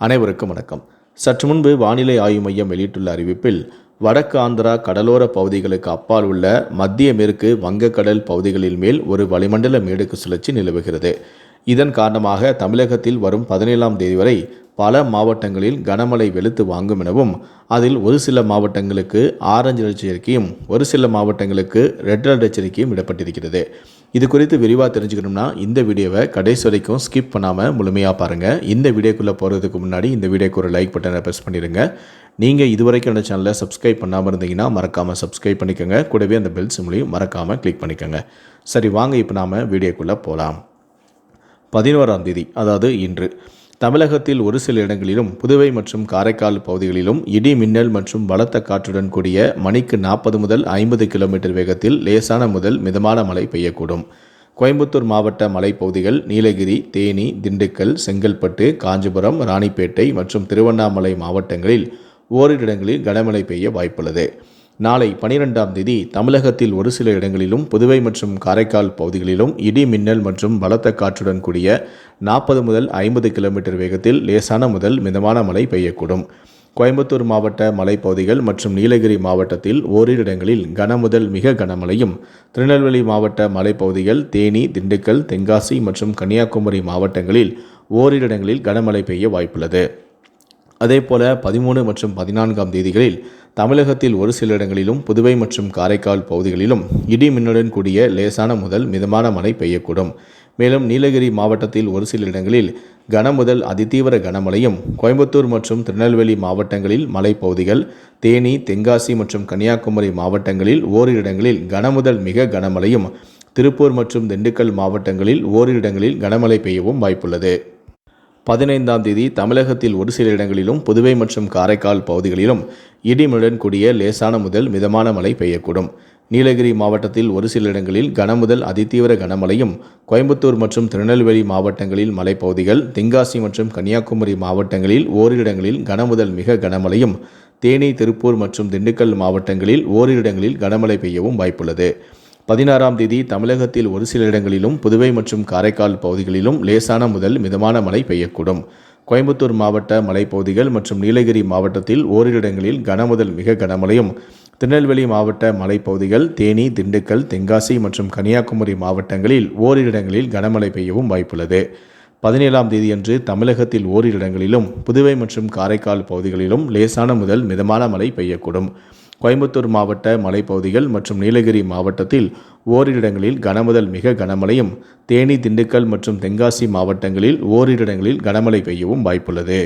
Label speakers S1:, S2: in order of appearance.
S1: அனைவருக்கும் வணக்கம். சற்று முன்பு வானிலை ஆய்வு மையம் வெளியிட்டுள்ள அறிவிப்பில் வடக்கு ஆந்திரா கடலோர பகுதிகளுக்கு அப்பால் உள்ள மத்திய மேற்கு வங்கக்கடல் பகுதிகளில் மேல் ஒரு வளிமண்டல மேடுக்கு சுழற்சி நிலவுகிறது. இதன் காரணமாக தமிழகத்தில் வரும் பதினேழாம் தேதி வரை பல மாவட்டங்களில் கனமழை வெளுத்து வாங்கும் எனவும் அதில் ஒரு சில மாவட்டங்களுக்கு ஆரஞ்சு எச்சரிக்கையும் ஒரு சில மாவட்டங்களுக்கு ரெட் அலர்ட் எச்சரிக்கையும் விடப்பட்டிருக்கிறது இது குறித்து விரிவாக தெரிஞ்சுக்கணும்னா இந்த வீடியோவை கடைசி வரைக்கும் ஸ்கிப் பண்ணாமல் முழுமையாக பாருங்கள் இந்த வீடியோக்குள்ளே போகிறதுக்கு முன்னாடி இந்த வீடியோக்கு ஒரு லைக் பட்டனை ப்ரெஸ் பண்ணிடுங்க. நீங்கள் இதுவரைக்கும் இந்த சேனலை சப்ஸ்கிரைப் பண்ணாமல் இருந்தீங்கன்னா மறக்காமல் சப்ஸ்கிரைப் பண்ணிக்கோங்க. கூடவே அந்த பெல் சிம்லையும் மறக்காமல் கிளிக் பண்ணிக்கோங்க. சரி வாங்க இப்போ நாம் வீடியோக்குள்ளே போகலாம் பதினோராம் தேதி அதாவது இன்று. தமிழகத்தில் ஒரு சில இடங்களிலும் புதுவை மற்றும் காரைக்கால் பகுதிகளிலும் இடி மின்னல் மற்றும் பலத்த காற்றுடன் கூடிய மணிக்கு நாற்பது முதல் ஐம்பது கிலோமீட்டர் வேகத்தில் லேசான முதல் மிதமான மழை பெய்யக்கூடும். கோயம்புத்தூர் மாவட்ட மலைப்பகுதிகள் நீலகிரி தேனி திண்டுக்கல் செங்கல்பட்டு காஞ்சிபுரம் ராணிப்பேட்டை மற்றும் திருவண்ணாமலை மாவட்டங்களில் ஓரிரு இடங்களில் கனமழை பெய்ய வாய்ப்புள்ளது. நாளை பனிரெண்டாம் தேதி தமிழகத்தில் ஒரு சில இடங்களிலும் புதுவை மற்றும் காரைக்கால் பகுதிகளிலும் இடி மின்னல் மற்றும் பலத்த காற்றுடன் கூடிய நாற்பது முதல் ஐம்பது கிலோமீட்டர் வேகத்தில் லேசான முதல் மிதமான மழை பெய்யக்கூடும். கோயம்புத்தூர் மாவட்ட மலைப்பகுதிகள் மற்றும் நீலகிரி மாவட்டத்தில் ஓரிரு இடங்களில் கனமுதல் மிக கனமழையும் திருநெல்வேலி மாவட்ட மலைப்பகுதிகள் தேனி திண்டுக்கல் தென்காசி மற்றும் கன்னியாகுமரி மாவட்டங்களில் ஓரிரு இடங்களில் கனமழை பெய்ய வாய்ப்புள்ளது. அதேபோல பதிமூணு மற்றும் பதினான்காம் தேதிகளில் தமிழகத்தில் ஒரு சில இடங்களிலும் புதுவை மற்றும் காரைக்கால் பகுதிகளிலும் இடி மின்னுடன் கூடிய லேசான முதல் மிதமான மழை பெய்யக்கூடும். மேலும் நீலகிரி மாவட்டத்தில் ஒரு சில இடங்களில் கன முதல் அதிதீவிர கனமழையும் கோயம்புத்தூர் மற்றும் திருநெல்வேலி மாவட்டங்களில் மலைப்பகுதிகள் தேனி தென்காசி மற்றும் கன்னியாகுமரி மாவட்டங்களில் ஓரிரு இடங்களில் கனமுதல் மிக கனமழையும் திருப்பூர் மற்றும் திண்டுக்கல் மாவட்டங்களில் ஓரிரு இடங்களில் கனமழை பெய்யவும் வாய்ப்புள்ளது. பதினைந்தாம் தேதி தமிழகத்தில் ஒரு சில இடங்களிலும் புதுவை மற்றும் காரைக்கால் பகுதிகளிலும் இடிமுடன் கூடிய லேசான முதல் மிதமான மழை பெய்யக்கூடும். நீலகிரி மாவட்டத்தில் ஒரு சில இடங்களில் கனமுதல் அதிதீவிர கனமழையும் கோயம்புத்தூர் மற்றும் திருநெல்வேலி மாவட்டங்களில் மலைப்பகுதிகள் தென்காசி மற்றும் கன்னியாகுமரி மாவட்டங்களில் ஓரிரு இடங்களில் கனமுதல் மிக கனமழையும் தேனி திருப்பூர் மற்றும் திண்டுக்கல் மாவட்டங்களில் ஓரிரு இடங்களில் கனமழை பெய்யவும் வாய்ப்புள்ளது. பதினாறாம் தேதி தமிழகத்தில் ஒரு சில இடங்களிலும் புதுவை மற்றும் காரைக்கால் பகுதிகளிலும் லேசான முதல் மிதமான மழை பெய்யக்கூடும். கோயம்புத்தூர் மாவட்ட மலைப்பகுதிகள் மற்றும் நீலகிரி மாவட்டத்தில் ஓரிரு இடங்களில் கனமுதல் மிக கனமழையும். திருநெல்வேலி மாவட்ட மலைப்பகுதிகள் தேனி திண்டுக்கல் தென்காசி மற்றும் கன்னியாகுமரி மாவட்டங்களில் ஓரிரு இடங்களில் கனமழை பெய்யவும் வாய்ப்புள்ளது. பதினேழாம் தேதியன்று தமிழகத்தில் ஓரிரு இடங்களிலும் புதுவை மற்றும் காரைக்கால் பகுதிகளிலும் லேசான முதல் மிதமான மழை பெய்யக்கூடும். கோயம்புத்தூர் மாவட்ட மலைப்பகுதிகள் மற்றும் நீலகிரி மாவட்டத்தில் ஓரிடங்களில் கனமுதல் மிக கனமழையும் தேனி திண்டுக்கல் மற்றும் தென்காசி மாவட்டங்களில் ஓரிரிடங்களில் கனமழை பெய்யவும் வாய்ப்புள்ளது.